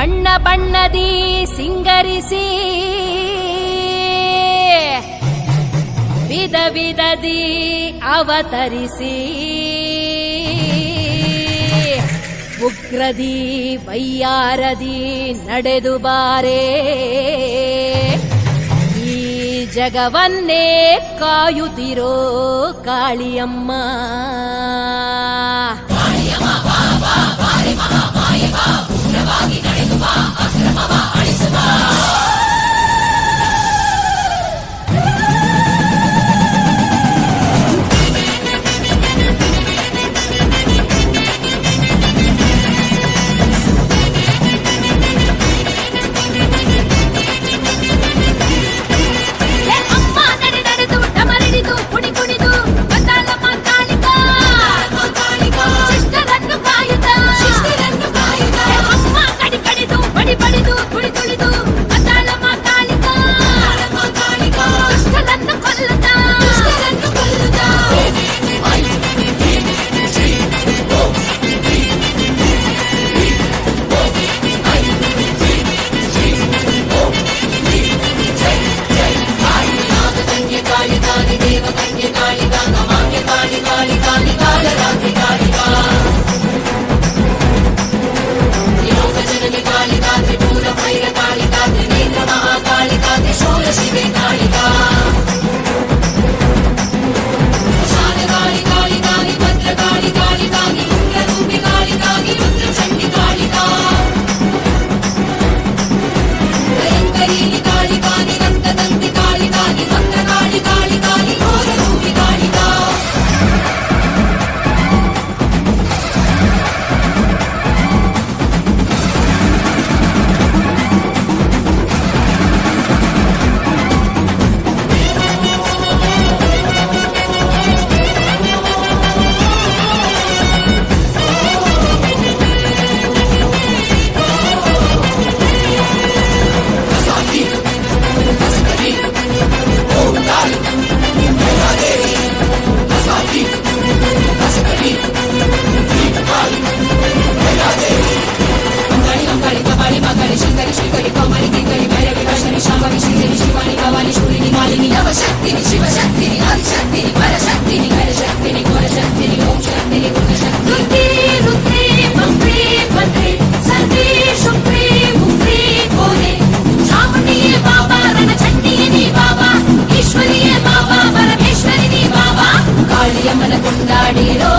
ಬಣ್ಣ ಬಣ್ಣದಿ ಸಿಂಗರಿಸಿ ವಿಧ ವಿಧದಿ ಅವತರಿಸಿ. ಉಗ್ರದಿ ವೈಯಾರದಿ ನಡೆದು ಬಾರೆ. ಈ ಜಗವನ್ನೇ ಕಾಯುತ್ತಿರೋ ಕಾಳಿಯಮ್ಮ. ಅಮ್ಮ సుందరి శ్రీకరి కోమలి కింకరి భైరవి వర్షని శాంభవి శ్రీదేవి శివాని భవాని శూలిని మాలిని నవశక్తిని శివశక్తిని ఆదిశక్తిని పరశక్తిని కరశక్తిని ఘోరశక్తిని ఓం శక్తిని గుణశక్తి రుద్రే రుద్రే మంత్రే మంత్రే సర్వే శుక్రే ముక్రే కోరే చాముండియే బాబా రణచండియని బాబా ఈశ్వరియే బాబా పరమేశ్వరిని బాబా. కాళియమన కొండాడేరో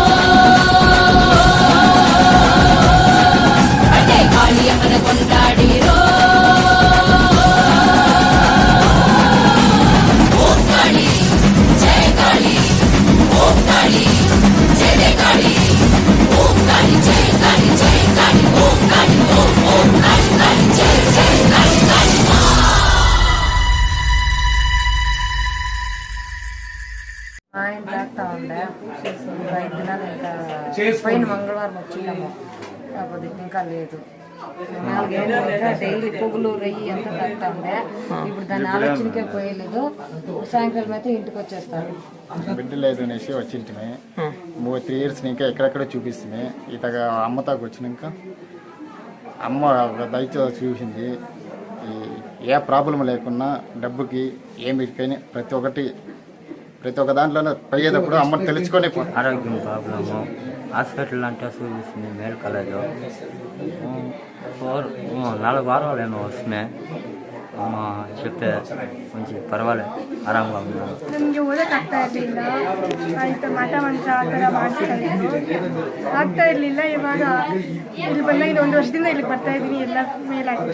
ఇంకా లేదు. డైలీ పువ్వులు రొయ్యి ఎంత ఉండే ఇప్పుడు దాని ఆలోచనకే పోయలేదు. సాయంకాలం అయితే ఇంటికి వచ్చేస్తాను. బిడ్డ లేదు అనేసి వచ్చింటిమి మూడు త్రీ ఇయర్స్ ఇంకా ఎక్కడెక్కడ చూపిస్తుంది. ఇతగా అమ్మతాకు వచ్చినాక అమ్మ దయచో చూసింది. ఈ ఏ ప్రాబ్లం లేకున్నా డబ్బుకి ఏమిటికైనా ప్రతి ఒక్కటి ప్రతి ఒక్క దాంట్లోనూ పోయేటప్పుడు అమ్మని తెలుసుకొని ఆరోగ్యం ప్రాబ్లము ಹಾಸ್ಪಿಟ್ಲ್ ಅಂತ ಸೂಚಿಸ್ತೀನಿ ಮೇಲ್ ಕಾಲೇಜು. ಫೋರ್ ನಾಲ್ಕು నాలుగు వారాలు ఏమో వస్తున్నాయి చెప్తే కొంచెం పర్వాలేదు ಆರಾಮ ನಮಗೆ ಆಗ್ತಾ ಇರಲಿಲ್ಲ. ಆಯಿತು ಮಠ ಮಂತ್ರ ಆ ಥರ ಮಾಡ್ತಾ ಆಗ್ತಾ ಇರಲಿಲ್ಲ ಇವಾಗ ಇಲ್ಲಿ ಬಂದ ಇದು ಒಂದು ವರ್ಷದಿಂದ ಇಲ್ಲಿ ಬರ್ತಾ ಇದ್ದೀನಿ ಎಲ್ಲ ಮೇಲಾಗಿ.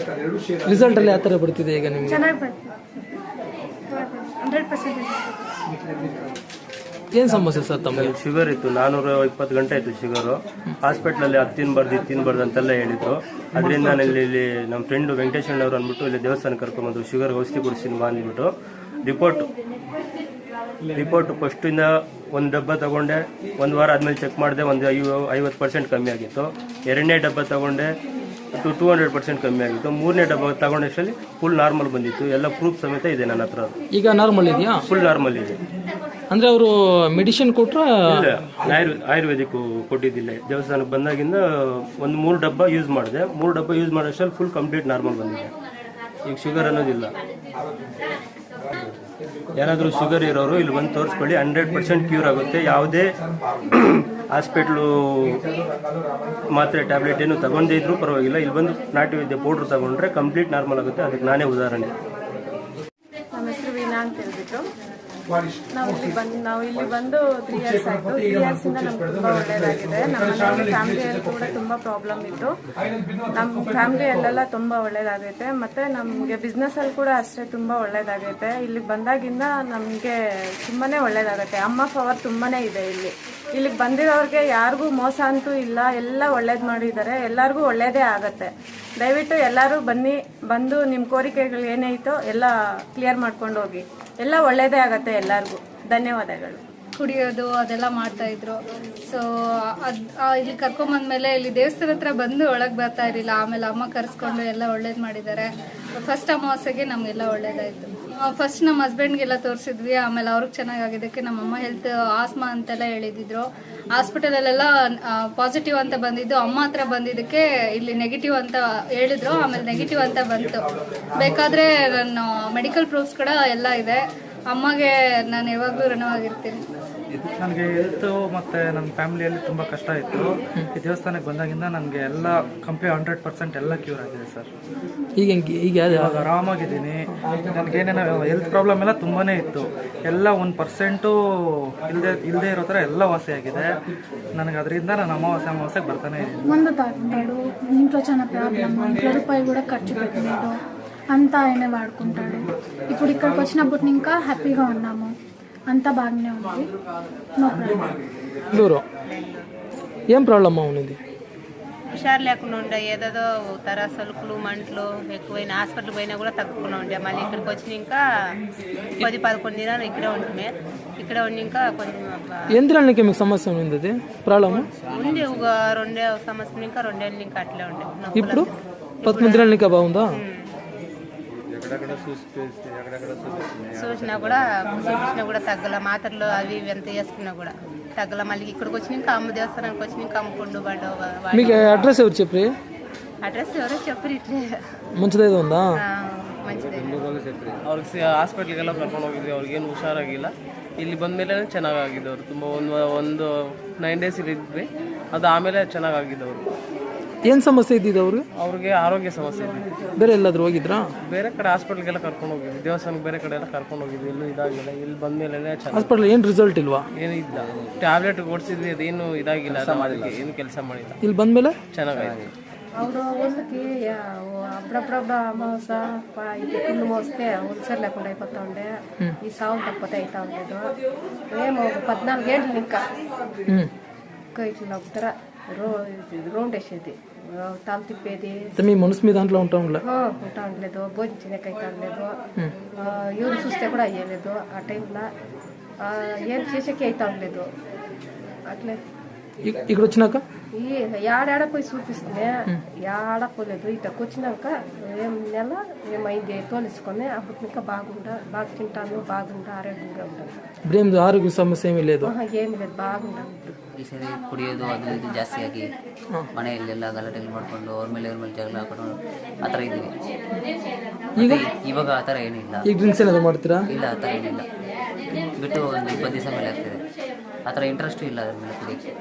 ರಿಸಲ್ಟ್ ಅಲ್ಲಿ ಯಾವ ಥರ ಬರ್ತಿದೆ ಈಗ ನಿಮ್ಗೆ? ಚೆನ್ನಾಗಿ ಬರ್ತೀವಿ ಹಂಡ್ರೆಡ್ ಪರ್ಸೆಂಟ್ ಏನ್ ಸಮಸ್ಯೆ ಸರ್ ತಮಗೆ? ಶುಗರ್ ಇತ್ತು ನಾನೂರ ಇಪ್ಪತ್ತು ಗಂಟೆ ಆಯ್ತು ಶುಗರು. ಹಾಸ್ಪಿಟ್ಲಲ್ಲಿ ಅದು ತಿನ್ಬಾರ್ದು ಇದು ತಿನ್ಬಾರ್ದು ಅಂತೆಲ್ಲ ಹೇಳಿದ್ರು ಅದರಿಂದ ನಾನು ಇಲ್ಲಿ ಇಲ್ಲಿ ನಮ್ಮ ಫ್ರೆಂಡು ವೆಂಕಟೇಶ್ ಅವರು ಅಂದ್ಬಿಟ್ಟು ಇಲ್ಲಿ ದೇವಸ್ಥಾನ ಕರ್ಕೊಂಬಂದು ಶುಗರ್ ಔಷಧಿ ಕೊಡಿಸಿ ಅಂದ್ಬಿಟ್ಟು ರಿಪೋರ್ಟ್ ರಿಪೋರ್ಟ್ ಫಸ್ಟಿಂದ ಒಂದು ಡಬ್ಬ ತಗೊಂಡೆ ಒಂದು ವಾರ ಆದಮೇಲೆ ಚೆಕ್ ಮಾಡಿದೆ ಒಂದು ಐವ ಐವತ್ತು ಪರ್ಸೆಂಟ್ ಕಮ್ಮಿ ಆಗಿತ್ತು. ಎರಡನೇ ಡಬ್ಬ ತಗೊಂಡೆ ಟು ಟೂ ಹಂಡ್ರೆಡ್ ಪರ್ಸೆಂಟ್ ಕಮ್ಮಿ ಆಗಿತ್ತು. ಮೂರನೇ ಡಬ್ಬ ತಗೊಂಡಷ್ಟರಲ್ಲಿ ಫುಲ್ ನಾರ್ಮಲ್ ಬಂದಿತ್ತು. ಎಲ್ಲ ಪ್ರೂಫ್ ಸಮೇತ ಇದೆ ನನ್ನ ಹತ್ರ ಈಗ ನಾರ್ಮಲ್ ಇದೆಯಾ? ಫುಲ್ ನಾರ್ಮಲ್ ಇದೆ. ಅಂದ್ರೆ ಅವರು ಮೆಡಿಸಿನ್ ಕೊಟ್ಟರು ಆಯುರ್ವೇದಿಕ್ ಕೊಟ್ಟಿದ್ದಿಲ್ಲ. ದೇವಸ್ಥಾನಕ್ಕೆ ಬಂದಾಗಿಂದ ಒಂದು ಮೂರು ಡಬ್ಬ ಯೂಸ್ ಮಾಡಿದೆ. ಮೂರು ಡಬ್ಬ ಯೂಸ್ ಮಾಡೋಷ್ಟು ಫುಲ್ ಕಂಪ್ಲೀಟ್ ನಾರ್ಮಲ್ ಬಂದಿದೆ. ಈಗ ಶುಗರ್ ಅನ್ನೋದಿಲ್ಲ ಯಾರಾದರೂ ಶುಗರ್ ಇರೋರು ಇಲ್ಲಿ ಬಂದು ತೋರಿಸ್ಕೊಳ್ಳಿ. ಹಂಡ್ರೆಡ್ ಪರ್ಸೆಂಟ್ ಕ್ಯೂರ್ ಆಗುತ್ತೆ. ಯಾವುದೇ ಹಾಸ್ಪಿಟ್ಲು ಮಾತ್ರೆ ಟ್ಯಾಬ್ಲೆಟ್ ಏನು ತಗೊಂಡೇ ಪರವಾಗಿಲ್ಲ. ಇಲ್ಲಿ ಬಂದು ನಾಟಿ ವೈದ್ಯ ಪೌಡ್ರ್ ತಗೊಂಡ್ರೆ ಕಂಪ್ಲೀಟ್ ನಾರ್ಮಲ್ ಆಗುತ್ತೆ. ಅದಕ್ಕೆ ನಾನೇ ಉದಾಹರಣೆ ನಮ್ಮ ಹೆಸರು ವೀಣಾ ಅಂತ ಹೇಳ್ಬಿಟ್ಟು ನಾವು ಇಲ್ಲಿ ಬಂದು ನಾವು ಇಲ್ಲಿ ಬಂದು ತ್ರೀ ಇಯರ್ಸ್ ಆಯಿತು. ತ್ರೀ ಇಯರ್ಸಿಂದ ನಮ್ಗೆ ತುಂಬ ಒಳ್ಳೆಯದಾಗಿದೆ ನಮ್ಮ ಮನೆಯಲ್ಲಿ ಫ್ಯಾಮಿಲಿಯಲ್ಲಿ ಕೂಡ ತುಂಬ ಪ್ರಾಬ್ಲಮ್ ಇತ್ತು. ನಮ್ಮ ಫ್ಯಾಮಿಲಿಯಲ್ಲೆಲ್ಲ ತುಂಬ ಒಳ್ಳೆಯದಾಗೈತೆ ಮತ್ತು ನಮಗೆ ಬಿಸ್ನೆಸ್ಸಲ್ಲಿ ಕೂಡ ಅಷ್ಟೇ ತುಂಬಾ ಒಳ್ಳೆಯದಾಗೈತೆ ಇಲ್ಲಿ ಬಂದಾಗಿಂದ ನಮಗೆ ತುಂಬಾನೇ ಒಳ್ಳೆಯದಾಗತ್ತೆ ಅಮ್ಮ ಪವರ್ ತುಂಬಾನೇ ಇದೆ ಇಲ್ಲಿ. ಇಲ್ಲಿಗೆ ಬಂದಿರೋರಿಗೆ ಯಾರಿಗೂ ಮೋಸ ಅಂತೂ ಇಲ್ಲ. ಎಲ್ಲ ಒಳ್ಳೇದು ಮಾಡಿದ್ದಾರೆ ಎಲ್ಲರಿಗೂ ಒಳ್ಳೇದೇ ಆಗತ್ತೆ. ದಯವಿಟ್ಟು ಎಲ್ಲರೂ ಬನ್ನಿ ಬಂದು ನಿಮ್ಮ ಕೋರಿಕೆಗಳು ಏನೈತೋ ಎಲ್ಲ ಕ್ಲಿಯರ್ ಮಾಡ್ಕೊಂಡು ಹೋಗಿ. ಎಲ್ಲ ಒಳ್ಳೆಯದೇ ಆಗತ್ತೆ ಎಲ್ಲರಿಗೂ. ಧನ್ಯವಾದಗಳು. ಕುಡಿಯೋದು ಅದೆಲ್ಲ ಮಾಡ್ತಾ ಇದ್ರು. ಸೊ ಅದ್ ಇಲ್ಲಿ ಕರ್ಕೊಂಬಂದ್ಮೇಲೆ ಇಲ್ಲಿ ದೇವಸ್ಥಾನ ಹತ್ರ ಬಂದು ಒಳಗೆ ಬರ್ತಾ ಇರಲಿಲ್ಲ. ಆಮೇಲೆ ಅಮ್ಮ ಕರೆಸ್ಕೊಂಡು ಎಲ್ಲ ಒಳ್ಳೇದು ಮಾಡಿದ್ದಾರೆ. ಫಸ್ಟ್ ಅಮಾವಾಸ್ಯೆಗೆ ನಮಗೆಲ್ಲ ಒಳ್ಳೇದಾಯ್ತು. ಫಸ್ಟ್ ನಮ್ಮ ಹಸ್ಬೆಂಡ್ಗೆಲ್ಲ ತೋರಿಸಿದ್ವಿ. ಆಮೇಲೆ ಅವ್ರಿಗೆ ಚೆನ್ನಾಗಾಗಿದ್ದಕ್ಕೆ ನಮ್ಮಮ್ಮ ಹೆಲ್ತ್ ಆಸ್ಮಾ ಅಂತೆಲ್ಲ ಹೇಳಿದ್ರು ಹಾಸ್ಪಿಟಲಲ್ಲೆಲ್ಲ ಪಾಸಿಟಿವ್ ಅಂತ ಬಂದಿದ್ದು. ಅಮ್ಮ ಹತ್ರ ಬಂದಿದ್ದಕ್ಕೆ ಇಲ್ಲಿ ನೆಗೆಟಿವ್ ಅಂತ ಹೇಳಿದ್ರು. ಆಮೇಲೆ ನೆಗೆಟಿವ್ ಅಂತ ಬಂತು. ಬೇಕಾದ್ರೆ ನಾನು ಮೆಡಿಕಲ್ ಪ್ರೂಫ್ಸ್ ಕೂಡ ಎಲ್ಲ ಇದೆ. ಅಮ್ಮಗೆ ನಾನು ಯಾವಾಗಲೂ ಋಣವಾಗಿರ್ತೀನಿ. ನನಗೆ ಹೆಲ್ತು ಮತ್ತು ನನ್ನ ಫ್ಯಾಮಿಲಿಯಲ್ಲಿ ತುಂಬ ಕಷ್ಟ ಇತ್ತು ಈ ದೇವಸ್ಥಾನಕ್ಕೆ ಬಂದಾಗಿಂದ ನನಗೆ ಎಲ್ಲ ಕಂಪ್ಲೀಟ್ ಹಂಡ್ರೆಡ್ ಪರ್ಸೆಂಟ್ ಎಲ್ಲ ಕ್ಯೂರ್ ಆಗಿದೆ ಸರ್ ಈಗ ಹೆಂಗೆ ಈಗ ಯಾವ್ದು ಇವಾಗ ಆರಾಮಾಗಿದ್ದೀನಿ ನನಗೇನೇನೋ ಹೆಲ್ತ್ ಪ್ರಾಬ್ಲಮ್ ಎಲ್ಲ ತುಂಬಾ ಇತ್ತು ಎಲ್ಲ ಒಂದು ಪರ್ಸೆಂಟು ಇಲ್ಲದೆ ಇಲ್ಲದೆ ಇರೋ ಥರ ಎಲ್ಲ ವಾಸಿಯಾಗಿದೆ ನನಗೆ ಅದರಿಂದ ನಾನು అమావాస్య అమావాస్యకి ಬರ್ತಾನೆ ಇದ್ದೀನಿ మందు తాగుతాడు ఇంట్లో చాలా ప్రాబ్లమ్ ఇంట్లో రూపాయి కూడా ఖర్చు పెట్టలేడు అంతా ఆయనే వాడుకుంటాడు ఇప్పుడు ఇక్కడికి వచ్చినప్పుడు ఇంకా హ్యాపీగా ఉన్నాము అంతా బాగానే ఉంది. నో ప్రాబ్లం దూరం. ఏం ప్రాబ్లమ్ అవునింది హుషారు లేకుండా ఉండే ఏదేదో తర సలుకులు మంటలు ఎక్కువైన హాస్పిటల్ పోయినా కూడా తగ్గకుండా ఉండే. మళ్ళీ ఇక్కడికి వచ్చి ఇంకా పది పదకొండు దినాలు ఇక్కడే ఉంటుమే ఇక్కడే ఉండి ఇంకా కొంచెం ఎంద్రానికి మీకు సమస్య ఉంది అది ప్రాబ్లమ్? ఉండి ఒక రెండే సంవత్సరం ఇంకా రెండేళ్ళు ఇంకా అట్లే ఉండే. ఇప్పుడు? పదకొండు దినాలు ఇంకా బాగుందా? చూసినా కూడా చూసినా కూడా తగ్గల మాత్రలు అవి ఇవి ఎంత వేసుకున్నా కూడా తగ్గల మళ్ళీ ఇక్కడికి వచ్చి ఇంకా అమ్మ దేవస్థానానికి వచ్చి ఇంకా అమ్ముకుంటూ వాడు మీకు అడ్రస్ ఎవరు చెప్పి అడ్రస్ ఎవరో చెప్పరు ఇట్లే మంచిదేదో ఉందా ఆ, మంచిదే ಅವ್ರಿಗೆ ಹಾಸ್ಪಿಟ್ಲಿಗೆಲ್ಲ ಕರ್ಕೊಂಡು ಹೋಗಿದ್ವಿ ಅವ್ರಿಗೇನು ಹುಷಾರಾಗಿಲ್ಲ ಇಲ್ಲಿ ಬಂದ ಮೇಲೆ ಚೆನ್ನಾಗಾಗಿದ್ದವ್ರು ತುಂಬ ಒಂದು ಒಂದು ನೈನ್ ಡೇಸ್ ಇಲ್ಲಿದ್ವಿ ಅದು ಆಮೇಲೆ ಚೆನ್ನಾಗಾಗಿದ್ದವರು ಏನ್ ಸಮಸ್ಯೆ ಇದ್ದಿದ್ದು ಅವ್ರಿಗೆ ಅವ್ರಿಗೆ ಆರೋಗ್ಯ ಸಮಸ್ಯೆ ಇದೆ ಬೇರೆ ಎಲ್ಲಾದ್ರೂ ಹೋಗಿದ್ರಾ ಬೇರೆ ಕಡೆ ಹಾಸ್ಪಿಟ್ಲಿಗೆಲ್ಲ ಕರ್ಕೊಂಡು ಹೋಗಿದ್ವಿ ದೇವಸ್ಥಾನಕ್ಕೆ ಬೇರೆ ಕಡೆ ಎಲ್ಲ ಕರ್ಕೊಂಡು ಹೋಗಿದ್ವಿ ಎಲ್ಲೂ ಇದಾಗಿಲ್ಲ ಇಲ್ಲಿ ಬಂದ ಮೇಲೆ ಚೆನ್ನಾಗಿ ಹಾಸ್ಪಿಟಲ್ ಏನ್ ರಿಸಲ್ಟ್ ಇಲ್ವಾ ಏನೂ ಇಲ್ಲ ಟ್ಯಾಬ್ಲೆಟ್ ಕೊಡ್ಸಿದ್ವಿ ಅದೇನು ಇದಾಗಿಲ್ಲ ಅದಕ್ಕೆ ಏನು ಕೆಲಸ ಮಾಡಿಲ್ಲ ಇಲ್ಲಿ ಬಂದ್ಮೇಲೆ ಚೆನ್ನಾಗಾಯ್ತು ಅವರು వాళ్ళకి అప్పుడప్పుడు అమావాస ఇది పిల్లు మోస్తే ఉల్సర్ లేకుండా అయిపోతా ఉండే ఈ సాగు తప్పతే అవుతా ఉండేది మేము ఒక పద్నాలుగేళ్ళు ఇంకా ಹ್ಮ್ ఇంకా ఇట్లా ఒకతర రో రౌండ్ వేసేది తాలు తిప్పేది. అయితే మీ మనసు మీ దాంట్లో ఉంటాం ఉంటా ఉండలేదు. అవుతా ఉండలేదు ఆ, ఎవరు చూస్తే కూడా అయ్యలేదు ఆ టైంలో. ఏం చేసేకి అవుతా ఉండలేదు. అట్లే. ఇక్కడ వచ్చినాక? ఈ ఏడాడ పోయి చూపిస్తే ఏడ పోలేదు. ఇక్కడికి వచ్చినాక ఏం నెల ఏమైంది తోలుచుకొని అప్పటి ఇంకా బాగుండా బాగా తింటాను బాగుండా ఆరోగ్యంగా ఉంటాను ఇప్పుడు ఏం ఆరోగ్య సమస్య ఏమీ లేదు? ఏమి లేదు. బాగుండా ఇప్పుడు ಈ ಸರಿ ಕುಡಿಯೋದು ಅದು ಇದು ಜಾಸ್ತಿಯಾಗಿ ಆಗಿ ಮನೆಯಲ್ಲೆಲ್ಲ ಗಲಾಟೆಗಳು ಮಾಡಿಕೊಂಡು ಅವ್ರ ಮೇಲೆ ಅವ್ರ ಮೇಲೆ ಜಗಳ ಹಾಕೊಂಡು ಆ ಥರ ಇದ್ದೀವಿ. ಈಗ? ಇವಾಗ ಆ ಥರ ಏನಿಲ್ಲ. ಈಗ ಡ್ರಿಂಕ್ಸ್ ಏನಾದ್ರು ಮಾಡ್ತೀರಾ? ಇಲ್ಲ ಆ ಥರ ಏನಿಲ್ಲ. ಬಿಟ್ಟು ಒಂದು ಇಪ್ಪತ್ತು ದಿವಸ ಮೇಲೆ ಆಗ್ತಿದೆ. ಆ ಥರ ಇಂಟ್ರೆಸ್ಟು ಇಲ್ಲ ಅದ್ರ ಮೇಲೆ ಕುಡಿಯೋಕ್ಕೆ.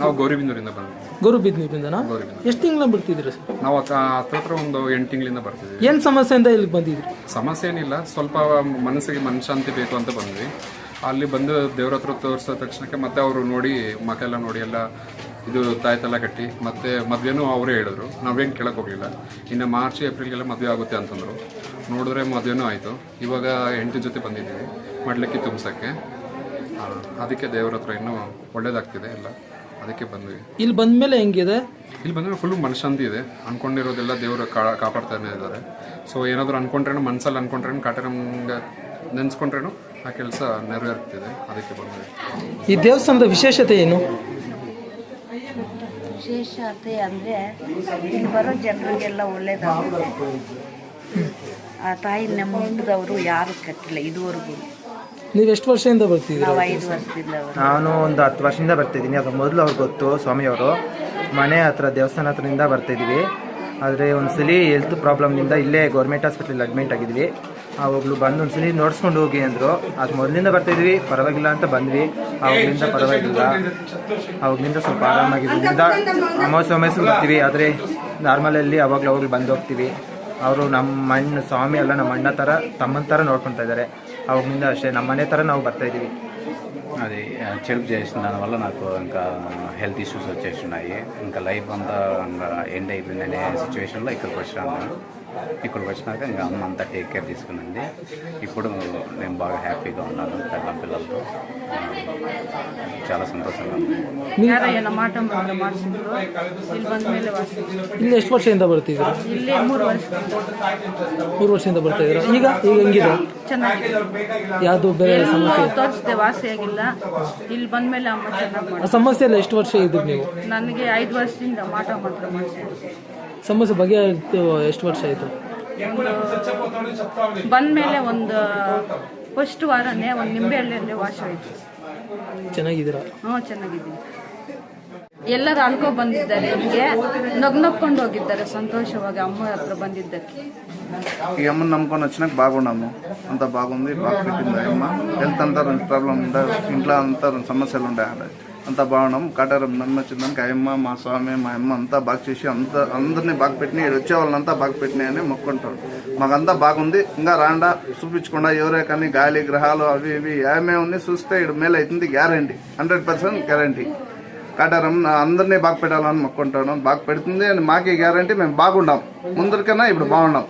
ನಾವು ಗೌರಿಬಿಂದೂರಿಂದ ಬಂದ್ವಿ. ಗೌರು ಬಿದ್ನಿಪಿಂದನಾ ಎಷ್ಟು ತಿಂಗಳ ಬಿಡ್ತಿದ್ರಿ ಸರ್? ನಾವು ಅಕ್ಕ ಹತ್ತತ್ರ ಒಂದು ಎಂಟು ತಿಂಗಳಿಂದ ಬರ್ತಿದ್ವಿ ಸಮಸ್ಯೆ ಸಮಸ್ಯೆಯಿಂದ ಇಲ್ಲಿಗೆ ಬಂದಿದ್ರಿ? ಸಮಸ್ಯೆ ಏನಿಲ್ಲ ಸ್ವಲ್ಪ ಮನಸ್ಸಿಗೆ ಮನಶಾಂತಿ ಬೇಕು ಅಂತ ಬಂದ್ವಿ. ಅಲ್ಲಿ ಬಂದು ದೇವ್ರ ಹತ್ರ ತೋರಿಸಿದ ತಕ್ಷಣಕ್ಕೆ ಮತ್ತೆ ಅವರು ನೋಡಿ ಮಕ ಎಲ್ಲ ನೋಡಿ ಎಲ್ಲ ಇದು ತಾಯ್ತೆಲ್ಲ ಕಟ್ಟಿ ಮತ್ತೆ ಮದುವೆನೂ ಅವರೇ ಹೇಳಿದ್ರು. ನಾವೇನು ಕೇಳಕ್ಕೆ ಹೋಗಲಿಲ್ಲ. ಇನ್ನು ಮಾರ್ಚ್ ಏಪ್ರಿಲ್ಗೆಲ್ಲ ಮದುವೆ ಆಗುತ್ತೆ ಅಂತಂದ್ರು. ನೋಡಿದ್ರೆ ಮದುವೆನೂ ಆಯಿತು. ಇವಾಗ ಎಂಟು ಜೊತೆ ಬಂದಿದ್ದೀವಿ ಮಡ್ಲಕ್ಕಿ ತುಂಬಿಸೋಕ್ಕೆ. ಅದಕ್ಕೆ ದೇವ್ರ ಹತ್ರ ಇನ್ನೂ ಒಳ್ಳೇದಾಗ್ತಿದೆ ಎಲ್ಲ. ಅದಕ್ಕೆ ಬಂದ್ವಿ. ಇಲ್ಲಿ ಬಂದ್ಮೇಲೆ ಹೆಂಗಿದೆ? ಇಲ್ಲಿ ಬಂದರೆ ಫುಲ್ ಮನಶಾಂತಿ ಇದೆ. ಅನ್ಕೊಂಡಿರೋದೆಲ್ಲ ದೇವರು ಕಾಪಾಡ್ತಾನೆ ಇದ್ದಾರೆ. ಸೊ ಏನಾದರೂ ಅನ್ಕೊಂಡ್ರೇನು ಮನಸ್ಸಲ್ಲಿ ಅನ್ಕೊಂಡ್ರೇನು ಕಾಟರಂಗ ನೆನ್ಸ್ಕೊಂಡ್ರೇನು ಆ ಕೆಲಸ ನೆರವೇರ್ತಿದೆ ಅದಕ್ಕೆ ಬಂದ್ವಿ ಈ ದೇವಸ್ಥಾನದ ವಿಶೇಷತೆ ಏನು? ವಿಶೇಷತೆ ಅಂದರೆ ಇಲ್ಲಿ ಬರೋ ಜನರಿಗೆಲ್ಲ ಒಳ್ಳೇದಾಗುತ್ತೆ. ಆ ತಾಯಿ ನಮ್ಮ ಮುಂದದವರು ಯಾರು ಕಟ್ಟಿಲ್ಲ ಇದುವರೆಗೂ. ನೀವು ಎಷ್ಟು ವರ್ಷದಿಂದ ಬರ್ತಿದ್ದೀರಾ ನಾನು ಒಂದು ಹತ್ತು ವರ್ಷದಿಂದ ಬರ್ತಿದ್ದೀನಿ. ಅದು ಮೊದಲು ಅವ್ರಿಗೆ ಗೊತ್ತು ಸ್ವಾಮಿಯವರು. ಮನೆ ಹತ್ರ ದೇವಸ್ಥಾನ ಹತ್ರದಿಂದ ಬರ್ತಿದ್ದೀವಿ. ಆದರೆ ಒಂದ್ಸಲಿ ಹೆಲ್ತ್ ಪ್ರಾಬ್ಲಮ್ನಿಂದ ಇಲ್ಲೇ ಗೌರ್ಮೆಂಟ್ ಹಾಸ್ಪಿಟ್ಲಲ್ಲಿ ಅಡ್ಮಿಟ್ ಆಗಿದ್ವಿ. ಆವಾಗಲೂ ಬಂದು ಒಂದ್ಸಲಿ ನೋಡ್ಸ್ಕೊಂಡು ಹೋಗಿ ಅಂದರು. ಅದು ಮೊದಲಿಂದ ಬರ್ತಾಯಿದ್ವಿ ಪರವಾಗಿಲ್ಲ ಅಂತ ಬಂದ್ವಿ. ಅವ್ರಿಂದ ಪರವಾಗಿಲ್ಲ. ಅವ್ರಿಂದ ಸ್ವಲ್ಪ ಆರಾಮಾಗಿದ್ದರಿಂದ ಅಮಾವಾಸ್ಯ, ಅಮಾವಾಸ್ಯೆ ಬರ್ತೀವಿ, ಆದ್ರೆ ಆದರೆ ನಾರ್ಮಲಲ್ಲಿ ಅವಾಗ್ಲೂ ಅವಾಗ್ಲೂ ಬಂದು ಹೋಗ್ತೀವಿ. ಅವರು ನಮ್ಮ ಅಣ್ಣ ಸ್ವಾಮಿ ಅಲ್ಲ ನಮ್ಮ ಅಣ್ಣ ಥರ ತಮ್ಮನ ಥರ ನೋಡ್ಕೊಂತ ಇದ್ದಾರೆ ಅವ್ರಿಂದ ಅಷ್ಟೇ ನಮ್ಮ ಮನೆ ಥರ ನಾವು ಬರ್ತಾಯಿದ್ದೀವಿ అది చెల్ప్ చేసిన దానివల్ల నాకు ఇంకా హెల్త్ ఇష్యూస్ వచ్చేసినాయి ఇంకా లైఫ్ ಎಂಡ್ ఎండ్ అయిపోయిందనే సిచ్యువేషన్లో ఇక్కడికి వచ్చినాను ఇక్కడికి వచ్చినాక ఇంకా అమ్మ అంతా టేక్ కేర్ తీసుకునింది ఇప్పుడు నేను బాగా హ్యాపీగా ఉన్నాను పెళ్ళ పిల్లలతో చాలా సంతోషంగా ఉంది ಯಾರಯ್ಯನ ಮಾಟ ಮಂತ್ರ ಮಾಡಿಸಿದ್ರು ಇಲ್ಲಿ ಬಂದ ಮೇಲೆ ವಾಸಿ ಇಲ್ಲಿ ಎಷ್ಟು ವರ್ಷದಿಂದ ಬರ್ತಿದ್ದೀರಾ ಇಲ್ಲಿ ಮೂರು ವರ್ಷ ಮೂರು ವರ್ಷದಿಂದ ಬರ್ತಾ ಇದ್ದೀರಾ ಈಗ ಈಗ ಹೆಂಗಿದೆ ಚೆನ್ನಾಗಿದೆ ಯಾವುದು ಬೇರೆ ಸಮಸ್ಯೆ ತೋರಿಸಿದೆ ವಾಸಿಯಾಗಿಲ್ಲ ಇಲ್ಲಿ ಬಂದ ಮೇಲೆ ಅಮ್ಮ ಚೆನ್ನಾಗಿ ಆ ಮಾಡಿ ಸಮಸ್ಯೆ ಎಲ್ಲ ಎಷ್ಟು ವರ್ಷ ಇದ್ರಿ ನೀವು ನನಗೆ ಐದು ವರ್ಷದಿಂದ ಮಾಟ ಮಂತ್ರ ಮಾಡಿಸಿದ್ರು ಸಮಸ್ಯೆ ಬಗೆ ಎಷ್ಟು ವರ್ಷ ಆಯಿತು? ಬಂದಮೇಲೆ ಒಂದು ಫಸ್ಟ್ ವಾರನೇ ಒಂದು ನಿಂಬೆ ಹಳ್ಳಿಯಲ್ಲಿ ವಾಶ್ ಆಯಿತು. ಚೆನ್ನಾಗಿದ್ದೀರಾ? ಹ್ಞೂ ಚೆನ್ನಾಗಿದ್ದೀನಿ. ಎಲ್ಲರೂ ಅನ್ಕೋ ಬಂದಿದ್ದಾರೆ ನಿಮಗೆ ನಗ್ನಕ್ಕೊಂಡು ಹೋಗಿದ್ದಾರೆ ಸಂತೋಷವಾಗಿ ಅಮ್ಮ ಹತ್ರ ಬಂದಿದ್ದಕ್ಕೆ. ಈ ಅಮ್ಮನ ನಂಬ್ಕೊಂಡು వచ్చినాక బాగున్నాము ಅಂತ బాగుంది బాగా ಅಮ್ಮ. అమ్మ హెల్త్ అంతా రెండు ప్రాబ్లం ఉండే ఇంట్లో అంతా రెండు సమస్యలు అంతా బాగున్నాం. కాటారం నమ్మి వచ్చిందానికి అయ్యమ్మ మా స్వామి మా అమ్మ అంతా బాగా చేసి అంత అందరినీ బాగా పెట్టిన ఈడ వచ్చే వాళ్ళంతా బాగా పెట్టినాయి అని మొక్కుంటాడు మాకంతా బాగుంది. ఇంకా రాండా చూపించకుండా ఎవరే కానీ గాలి గ్రహాలు అవి ఇవి ఏమే ఉంది చూస్తే ఇక్కడ మేలు అవుతుంది guarantee. Hundred percent guarantee. Kataram అందరినీ బాగా పెట్టాలని మొక్కుంటాను. బాగా పెడుతుంది అని మాకే గ్యారంటీ. మేము బాగుండాం. ముందరికన్నా ఇప్పుడు బాగున్నాం.